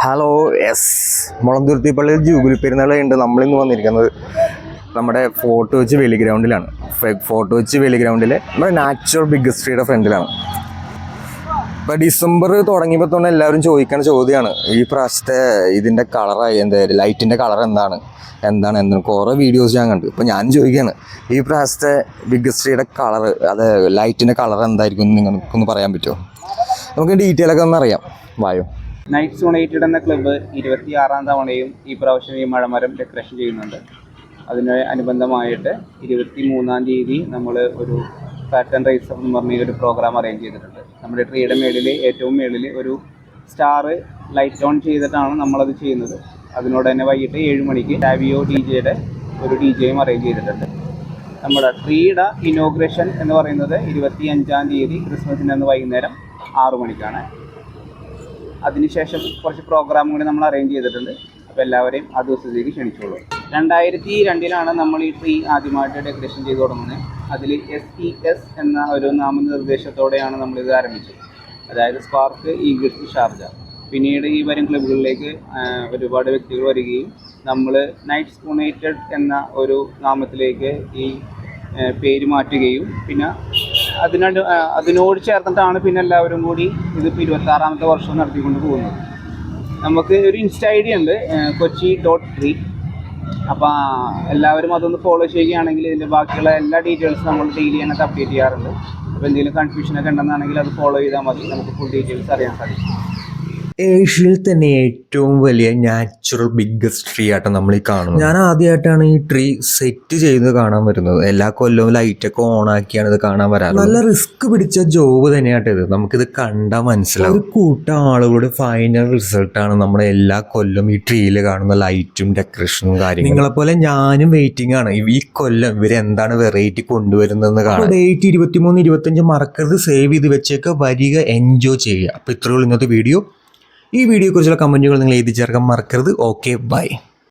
Hello S Mulanthuruthy പള്ളിയിൽ jubilee പെരുന്നാളുണ്ട് നമ്മളിന്ന് വന്നിരിക്കുന്നത് നമ്മുടെ ഫോർട്ട് വെച്ച് വെളി ഗ്രൗണ്ടിലാണ്. ഫോർട്ട് വെച്ച് വെളി ഗ്രൗണ്ടിലെ നമ്മുടെ നാച്ചുറൽ ബിഗ് സ്ട്രീയുടെ ഫ്രണ്ടിലാണ്. ഇപ്പം ഡിസംബർ തുടങ്ങിയപ്പോൾ തന്നെ എല്ലാവരും ചോദിക്കുന്ന ചോദ്യമാണ് ഈ പ്രാവശ്യത്തെ ഇതിന്റെ കളറായി എന്താ ലൈറ്റിന്റെ കളർ എന്താണ് എന്താണ് എന്താണ് കുറേ വീഡിയോസ് ഞാൻ കണ്ടു. ഇപ്പം ഞാൻ ചോദിക്കുകയാണ് ഈ പ്രാവശ്യത്തെ ബിഗ് സ്ട്രീയുടെ കളർ അത് ലൈറ്റിന്റെ കളർ എന്തായിരിക്കും എന്ന് നിങ്ങൾക്കൊന്ന് പറയാൻ പറ്റുമോ? നമുക്ക് ഡീറ്റെയിൽ ഒക്കെ ഒന്ന് അറിയാം. വായോ. നൈറ്റ്സ് യുണൈറ്റഡ് എന്ന ക്ലബ്ബ് ഇരുപത്തിയാറാം തവണയും ഈ പ്രാവശ്യം ഈ മഴമരം ഡെക്കറേഷൻ ചെയ്യുന്നുണ്ട്. അതിന് അനുബന്ധമായിട്ട് ഇരുപത്തി മൂന്നാം തീയതി നമ്മൾ ഒരു പാറ്റേൺ റൈസ് എന്ന് പറഞ്ഞ ഒരു പ്രോഗ്രാം അറേഞ്ച് ചെയ്തിട്ടുണ്ട്. നമ്മുടെ ട്രീയുടെ മേളിൽ ഏറ്റവും മേളിൽ ഒരു സ്റ്റാർ ലൈറ്റ് ഓൺ ചെയ്തിട്ടാണ് നമ്മളത് ചെയ്യുന്നത്. അതിനോട് തന്നെ വൈകിട്ട് ഏഴ് മണിക്ക് ടാവിയോ ഡി ജെയുടെ ഒരു ഡി ജെയും അറേഞ്ച് ചെയ്തിട്ടുണ്ട്. നമ്മുടെ ട്രീയുടെ ഇനോഗ്രേഷൻ എന്ന് പറയുന്നത് ഇരുപത്തി അഞ്ചാം തീയതി ക്രിസ്മസിന്റെ അന്ന് വൈകുന്നേരം ആറു മണിക്കാണ്. അതിനുശേഷം കുറച്ച് പ്രോഗ്രാം കൂടി നമ്മൾ അറേഞ്ച് ചെയ്തിട്ടുണ്ട്. അപ്പോൾ എല്ലാവരെയും ആ ദിവസത്തേക്ക് ക്ഷണിച്ചോളൂ. രണ്ടായിരത്തി രണ്ടിലാണ് നമ്മൾ ഈ ട്രീ ആദ്യമായിട്ട് ഡെക്കറേഷൻ ചെയ്ത് തുടങ്ങുന്നത്. അതിൽ എസ് ഇ എസ് എന്ന ഒരു നാമനിർദ്ദേശത്തോടെയാണ് നമ്മളിത് ആരംഭിച്ചത്. അതായത് സ്പാർക്ക് ഈഗിൾസ് ഷാർജ പിന്നീട് ഈ വരും ക്ലബുകളിലേക്ക് ഒരുപാട് വ്യക്തികൾ വരികയും നമ്മൾ നൈറ്റ്സ് യുണൈറ്റഡ് എന്ന ഒരു നാമത്തിലേക്ക് ഈ പേര് മാറ്റുകയും പിന്നെ അതിനോട് അതിനോട് ചേർന്നിട്ടാണ് പിന്നെ എല്ലാവരും കൂടി ഇതിപ്പോൾ ഇരുപത്താറാമത്തെ വർഷം നടത്തിക്കൊണ്ട് പോകുന്നത്. നമുക്ക് ഒരു ഇൻസ്റ്റ ഐ ഡി ഉണ്ട് കൊച്ചി ഡോട്ട് ട്രീ. അപ്പോൾ എല്ലാവരും അതൊന്ന് ഫോളോ ചെയ്യുകയാണെങ്കിൽ ഇതിന്റെ ബാക്കിയുള്ള എല്ലാ ഡീറ്റെയിൽസും നമ്മൾ ഡെയിലി അതിനകത്ത് അപ്ഡേറ്റ് ചെയ്യാറുണ്ട്. അപ്പോൾ എന്തെങ്കിലും കൺഫ്യൂഷനൊക്കെ ഉണ്ടെന്നാണെങ്കിൽ അത് ഫോളോ ചെയ്താൽ മതി നമുക്ക് ഫുൾ ഡീറ്റെയിൽസ് അറിയാൻ സാധിക്കും. ഏഷ്യയിൽ തന്നെ ഏറ്റവും വലിയ നാച്ചുറൽ ബിഗ്ഗസ്റ്റ് ട്രീ ആട്ടോ നമ്മൾ ഈ കാണുന്നത്. ഞാൻ ആദ്യമായിട്ടാണ് ഈ ട്രീ സെറ്റ് ചെയ്ത് കാണാൻ വരുന്നത്. എല്ലാ കൊല്ലവും ലൈറ്റൊക്കെ ഓൺ ആക്കിയാണ് ഇത് കാണാൻ വരാറ് നല്ല റിസ്ക് പിടിച്ച ജോബ് തന്നെയാട്ടോ ഇത്. നമുക്കിത് കണ്ടാൽ മനസ്സിലാവും. ഒരു കൂട്ടം ആളുകളുടെ ഫൈനൽ റിസൾട്ടാണ് നമ്മുടെ എല്ലാ കൊല്ലം ഈ ട്രീയിൽ കാണുന്ന ലൈറ്റും ഡെക്കറേഷനും കാര്യങ്ങളും. നിങ്ങളെപ്പോലെ ഞാനും വെയിറ്റിംഗ് ആണ്. ഈ കൊല്ലം ഇവർ എന്താണ് വെറൈറ്റി കൊണ്ടുവരുന്നതെന്ന് കാണാം ഡേറ്റ് ഇരുപത്തിമൂന്ന് ഇരുപത്തഞ്ച് മറക്കരുത്. സേവ് ചെയ്ത് വെച്ചേക്ക് വരിക എൻജോയ് ചെയ്യുക. അപ്പോൾ ഇത്രയുള്ള ഇന്നത്തെ വീഡിയോ ഈ വീഡിയോയെക്കുറിച്ചുള്ള കമന്റുകൾ നിങ്ങൾ എഴുതി ചേർക്കാൻ മറക്കരുത്. Okay bye